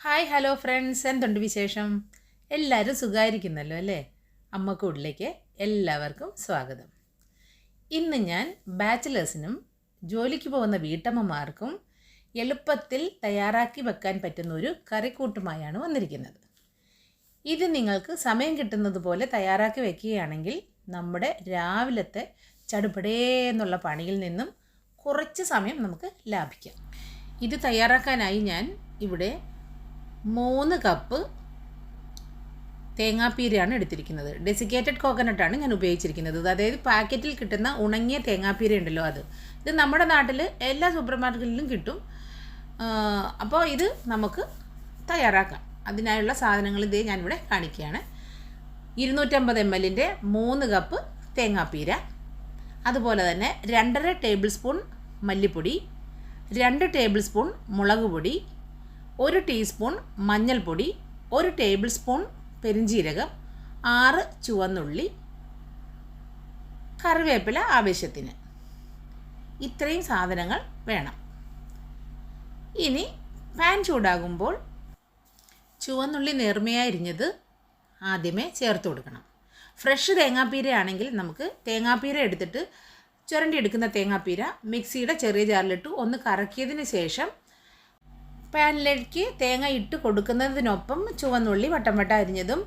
Hi hello friends എന്തുണ്ട് വിശേഷം? എല്ലാവരും സുഖമായിരിക്കുന്നല്ലോ അല്ലേ? അമ്മക്കൂടിലേക്ക് എല്ലാവർക്കും സ്വാഗതം. ഇന്ന് ഞാൻ ബാച്ചിലേഴ്സിനും ജോലിക്ക് പോകുന്ന വീട്ടമ്മമാർക്കും എളുപ്പത്തിൽ തയ്യാറാക്കി വെക്കാൻ പറ്റുന്ന ഒരു കറിക്കൂട്ടുമായാണ് വന്നിരിക്കുന്നത്. ഇത് നിങ്ങൾക്ക് സമയം കിട്ടുന്നത് പോലെ തയ്യാറാക്കി വെക്കുകയാണെങ്കിൽ നമ്മുടെ രാവിലത്തെ ചടുപടേ എന്നുള്ള പണിയിൽ നിന്നും കുറച്ച് സമയം നമുക്ക് ലാഭിക്കാം. ഇത് തയ്യാറാക്കാനായി ഞാൻ ഇവിടെ മൂന്ന് കപ്പ് തേങ്ങാപ്പീരയാണ് എടുത്തിരിക്കുന്നത്. ഡെസിക്കേറ്റഡ് കോക്കനട്ടാണ് ഞാൻ ഉപയോഗിച്ചിരിക്കുന്നത്. അതായത് പാക്കറ്റിൽ കിട്ടുന്ന ഉണങ്ങിയ തേങ്ങാപ്പീര ഉണ്ടല്ലോ അത്. ഇത് നമ്മുടെ നാട്ടിൽ എല്ലാ സൂപ്പർ മാർക്കറ്റിലും കിട്ടും അപ്പോൾ ഇത് നമുക്ക് തയ്യാറാക്കാം. അതിനായുള്ള സാധനങ്ങൾ ഇതേ ഞാനിവിടെ കാണിക്കുകയാണ്. ഇരുന്നൂറ്റമ്പത് എം എല്ലിന്റെ മൂന്ന് കപ്പ് തേങ്ങാപ്പീര. അതുപോലെ തന്നെ രണ്ടര ടേബിൾ സ്പൂൺ മല്ലിപ്പൊടി. രണ്ട് ടേബിൾ സ്പൂൺ മുളക് പൊടി. ഒരു ടീസ്പൂൺ മഞ്ഞൾപ്പൊടി ഒരു ടേബിൾ സ്പൂൺ പെരിഞ്ജീരകം ആറ് ചുവന്നുള്ളി കറിവേപ്പില ആവശ്യത്തിന്. ഇത്രയും സാധനങ്ങൾ വേണം. ഇനി പാൻ ചൂടാകുമ്പോൾ ചുവന്നുള്ളി നേർമയായിരിഞ്ഞത് ആദ്യമേ ചേർത്ത് കൊടുക്കണം. ഫ്രഷ് തേങ്ങാപ്പീര ആണെങ്കിൽ നമുക്ക് തേങ്ങാപ്പീര എടുത്തിട്ട് ചുരണ്ടി എടുക്കുന്ന തേങ്ങാപ്പീര മിക്സിയുടെ ചെറിയ ജാറിലിട്ട് ഒന്ന് കറക്കിയതിന് ശേഷം പാനിലേക്ക് തേങ്ങ ഇട്ട് കൊടുക്കുന്നതിനൊപ്പം ചുവന്നുള്ളി വട്ടം വട്ടം അരിഞ്ഞതും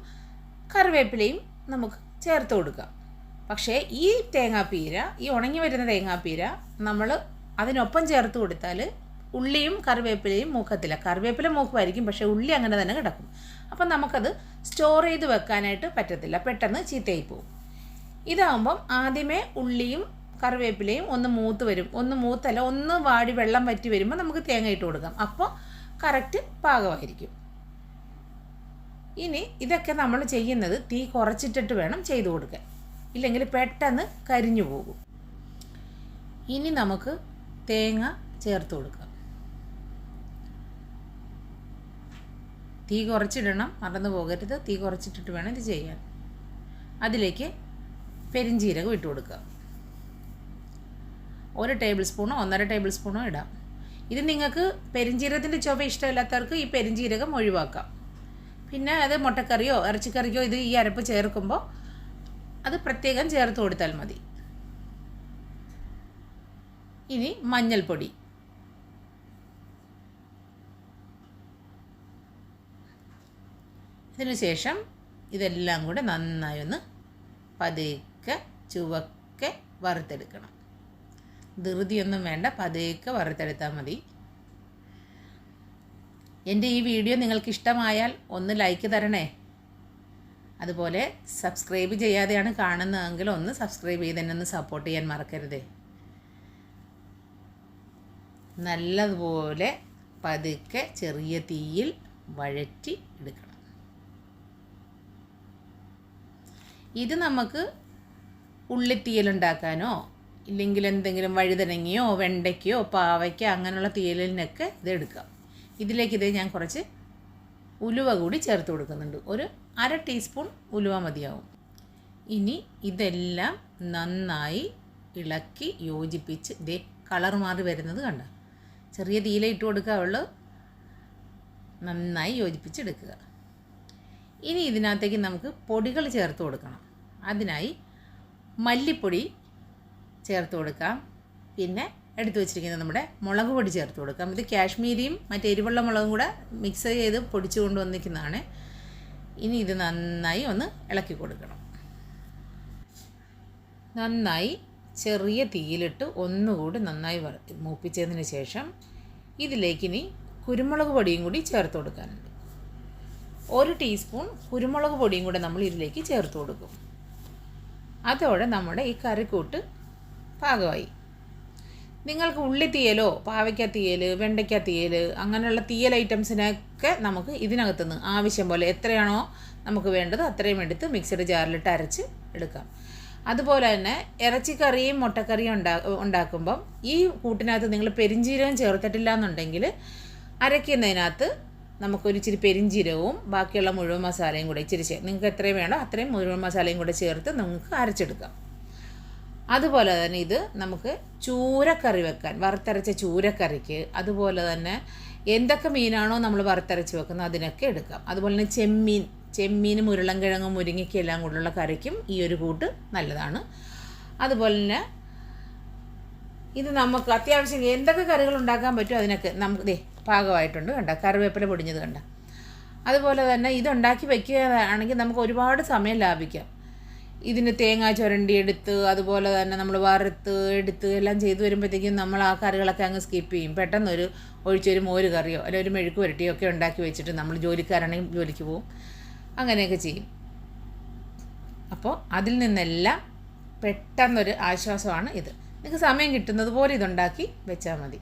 കറിവേപ്പിലയും നമുക്ക് ചേർത്ത് കൊടുക്കാം. പക്ഷേ ഈ തേങ്ങാപ്പീര ഈ ഉണങ്ങി വരുന്ന തേങ്ങാപ്പീര നമ്മൾ അതിനൊപ്പം ചേർത്ത് കൊടുത്താൽ ഉള്ളിയും കറിവേപ്പിലയും മൂക്കത്തില്ല. കറിവേപ്പില മൂക്കുമായിരിക്കും പക്ഷേ ഉള്ളി അങ്ങനെ തന്നെ കിടക്കും. അപ്പം നമുക്കത് സ്റ്റോർ ചെയ്ത് വെക്കാനായിട്ട് പറ്റത്തില്ല. പെട്ടെന്ന് ചീത്തയായി പോകും ഇതാകുമ്പം ആദ്യമേ ഉള്ളിയും കറിവേപ്പിലയും ഒന്ന് മൂത്ത് വരും. ഒന്ന് മൂത്തല്ല ഒന്ന് വാടി വെള്ളം വറ്റി വരുമ്പോൾ നമുക്ക് തേങ്ങ ഇട്ട് കൊടുക്കാം. അപ്പോൾ കറക്റ്റ് പാകമായിരിക്കും. ഇനി ഇതൊക്കെ നമ്മൾ ചെയ്യുന്നത് തീ കുറച്ചിട്ടിട്ട് വേണം ചെയ്തു കൊടുക്കാൻ. ഇല്ലെങ്കിൽ പെട്ടെന്ന് കരിഞ്ഞു പോകും. ഇനി നമുക്ക് തേങ്ങ ചേർത്ത് കൊടുക്കാം. തീ കുറച്ചിടണം. മറന്നു പോകരുത്. തീ കുറച്ചിട്ടിട്ട് വേണം ഇത് ചെയ്യാൻ. അതിലേക്ക് പെരിഞ്ചീരകം ഇട്ട് കൊടുക്കുക ഒരു ടേബിൾ സ്പൂണോ ഒന്നര ടേബിൾ സ്പൂണോ ഇടാം. ഇത് നിങ്ങൾക്ക് പെരിഞ്ചീരകത്തിന്റെ ചുവ ഇഷ്ടമില്ലാത്തവർക്ക് ഈ പെരിഞ്ചീരകം ഒഴിവാക്കാം. പിന്നെ അത് മുട്ടക്കറിയോ ഇറച്ചിക്കറിയോ ഇത് ഈ അരപ്പ് ചേർക്കുമ്പോൾ അത് പ്രത്യേകം ചേർത്ത് കൊടുത്താൽ മതി. ഇനി മഞ്ഞൾപ്പൊടി. ഇതിനുശേഷം ഇതെല്ലാം കൂടെ നന്നായി ഒന്ന് പതുക്കെ ചുവക്കെ വറുത്തെടുക്കണം. ധൃതിയൊന്നും വേണ്ട. പതുക്കെ വറുത്തെടുത്താൽ മതി. എന്റെ ഈ വീഡിയോ നിങ്ങൾക്ക് ഇഷ്ടമായാൽ ഒന്ന് ലൈക്ക് തരണേ. അതുപോലെ സബ്സ്ക്രൈബ് ചെയ്യാതെയാണ് കാണുന്നതെങ്കിൽ ഒന്ന് സബ്സ്ക്രൈബ് ചെയ്ത് തന്നെ ഒന്ന് സപ്പോർട്ട് ചെയ്യാൻ മറക്കരുതേ. നല്ലതുപോലെ പതുക്കെ ചെറിയ തീയിൽ വഴറ്റി എടുക്കണം. ഇത് നമുക്ക് ഉള്ളിത്തീയലുണ്ടാക്കാനോ ഇല്ലെങ്കിൽ എന്തെങ്കിലും വഴുതനങ്ങയോ വെണ്ടയ്ക്കയോ പാവയ്ക്കോ അങ്ങനെയുള്ള തീയലിനൊക്കെ ഇത് എടുക്കാം. ഇതിലേക്ക് ഇത് ഞാൻ കുറച്ച് ഉലുവ കൂടി ചേർത്ത് കൊടുക്കുന്നുണ്ട്. ഒരു അര ടീസ്പൂൺ ഉലുവ മതിയാവും. ഇനി ഇതെല്ലാം നന്നായി ഇളക്കി യോജിപ്പിച്ച് ഇതേ കളർ മാറി വരുന്നത് കണ്ട. ചെറിയ തീയില ഇട്ട് കൊടുക്കാവുള്ളൂ. നന്നായി യോജിപ്പിച്ചെടുക്കുക ഇനി ഇതിനകത്തേക്ക് നമുക്ക് പൊടികൾ ചേർത്ത് കൊടുക്കണം. അതിനായി മല്ലിപ്പൊടി ചേർത്ത് കൊടുക്കാം പിന്നെ എടുത്തു വെച്ചിരിക്കുന്ന നമ്മുടെ മുളക് പൊടി ചേർത്ത് കൊടുക്കാം ഇത് കാശ്മീരിയും മറ്റേ എരിവുള്ള മുളകും കൂടെ മിക്സ് ചെയ്ത് പൊടിച്ചു കൊണ്ടുവന്നിരിക്കുന്നതാണ് ഇനി ഇത് നന്നായി ഒന്ന് ഇളക്കി കൊടുക്കണം. നന്നായി ചെറിയ തീയിലിട്ട് ഒന്നുകൂടി നന്നായി മൂപ്പിച്ചതിന് ശേഷം ഇതിലേക്ക് ഇനി കുരുമുളക് പൊടിയും കൂടി ചേർത്ത് കൊടുക്കാനുണ്ട്. ഒരു ടീസ്പൂൺ കുരുമുളക് പൊടിയും കൂടെ നമ്മൾ ഇതിലേക്ക് ചേർത്ത് കൊടുക്കും. അതോടെ നമ്മുടെ ഈ കറിക്കൂട്ട് പാകമായി നിങ്ങൾക്ക് ഉള്ളി തീയലോ പാവയ്ക്ക തീയൽ വെണ്ടയ്ക്ക തീയൽ അങ്ങനെയുള്ള തീയൽ ഐറ്റംസിനൊക്കെ നമുക്ക് ഇതിനകത്തുനിന്ന് ആവശ്യം പോലെ എത്രയാണോ നമുക്ക് വേണ്ടത് അത്രയും എടുത്ത് മിക്സിയുടെ ജാറിലിട്ട് അരച്ച് എടുക്കാം. അതുപോലെ തന്നെ ഇറച്ചിക്കറിയും മുട്ടക്കറിയും ഉണ്ടാ ഉണ്ടാക്കുമ്പം ഈ കൂട്ടിനകത്ത് നിങ്ങൾ പെരിഞ്ജീരകം ചേർത്തിട്ടില്ല എന്നുണ്ടെങ്കിൽ അരയ്ക്കുന്നതിനകത്ത് നമുക്കൊരു ഇച്ചിരി പെരിഞ്ജീരകവും ബാക്കിയുള്ള മുഴുവൻ മസാലയും കൂടെ ഇച്ചിരി നിങ്ങൾക്ക് എത്രയും വേണോ അത്രയും മുഴുവൻ മസാലയും കൂടെ ചേർത്ത് നമുക്ക് അരച്ചെടുക്കാം. അതുപോലെ തന്നെ ഇത് നമുക്ക് ചൂരക്കറി വെക്കാൻ വറുത്തരച്ച ചൂരക്കറിക്ക്. അതുപോലെ തന്നെ എന്തൊക്കെ മീനാണോ നമ്മൾ വറുത്തരച്ച് വെക്കുന്നത് അതിനൊക്കെ എടുക്കാം. അതുപോലെ തന്നെ ചെമ്മീൻ ചെമ്മീനും ഉരുളൻകിഴങ്ങും മുരിങ്ങയ്ക്കും എല്ലാം കൊണ്ടുള്ള കറിക്കും ഈ ഒരു കൂട്ട് നല്ലതാണ്. അതുപോലെ തന്നെ ഇത് നമുക്ക് അത്യാവശ്യം എന്തൊക്കെ കറികൾ ഉണ്ടാക്കാൻ പറ്റും അതിനൊക്കെ നമുക്ക് ദേ പാകമായിട്ടുണ്ട് കണ്ട? കറിവേപ്പില പൊടിഞ്ഞത് കണ്ട? അതുപോലെ തന്നെ ഇതുണ്ടാക്കി വയ്ക്കുകയാണെങ്കിൽ നമുക്ക് ഒരുപാട് സമയം ലാഭിക്കാം. ഇതിന് തേങ്ങ ചുരണ്ടി എടുത്ത് അതുപോലെ തന്നെ നമ്മൾ വറുത്ത് എടുത്ത് എല്ലാം ചെയ്ത് വരുമ്പോഴത്തേക്കും നമ്മൾ ആ കറികളൊക്കെ അങ്ങ് സ്കിപ്പ് ചെയ്യും. പെട്ടെന്നൊരു ഒഴിച്ചൊരു മോര് കറിയോ അല്ലെങ്കിൽ ഒരു മെഴുക്ക് പുരട്ടിയോ ഒക്കെ ഉണ്ടാക്കി വെച്ചിട്ട് നമ്മൾ ജോലിക്കാരാണെങ്കിൽ ജോലിക്ക് പോവും. അങ്ങനെയൊക്കെ ചെയ്യും. അപ്പോൾ അതിൽ നിന്നെല്ലാം പെട്ടെന്നൊരു ആശ്വാസമാണ് ഇത്. നിങ്ങൾക്ക് സമയം കിട്ടുന്നത് പോലെ ഇതുണ്ടാക്കി വെച്ചാൽ മതി.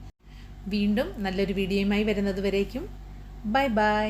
വീണ്ടും നല്ലൊരു വീഡിയോയുമായി വരുന്നത് വരേക്കും. Bye bye.